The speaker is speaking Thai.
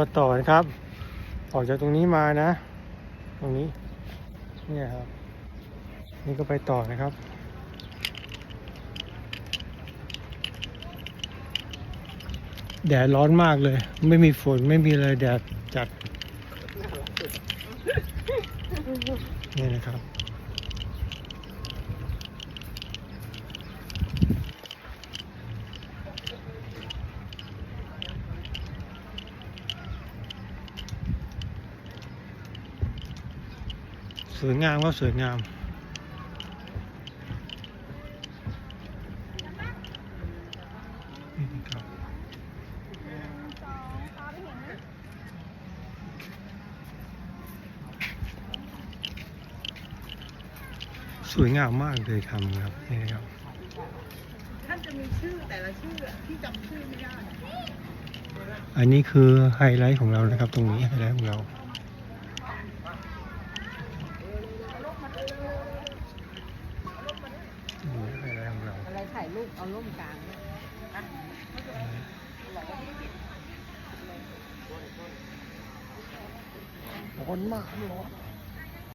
มาต่อนะครับ ออกจากตรงนี้มานะ ตรงนี้เนี่ยครับ นี่ก็ไปต่อนะครับแดดร้อนมากเลย ไม่มีฝนไม่มีอะไรแดดจัดนี่นะครับ สวยงามครับสวยงาม สวยงามมากเลยทำครับนี่ครับ ท่านจะมีชื่อแต่ละชื่อที่จำชื่อไม่ได้ อันนี้คือไฮไลท์ของเรานะครับ ตรงนี้ไฮไลท์ของเรา นี่ไฮไลท์ข องเราอะไรถ่ายรูปเอาร่มกลางเนี่ยร้อนมากร้อน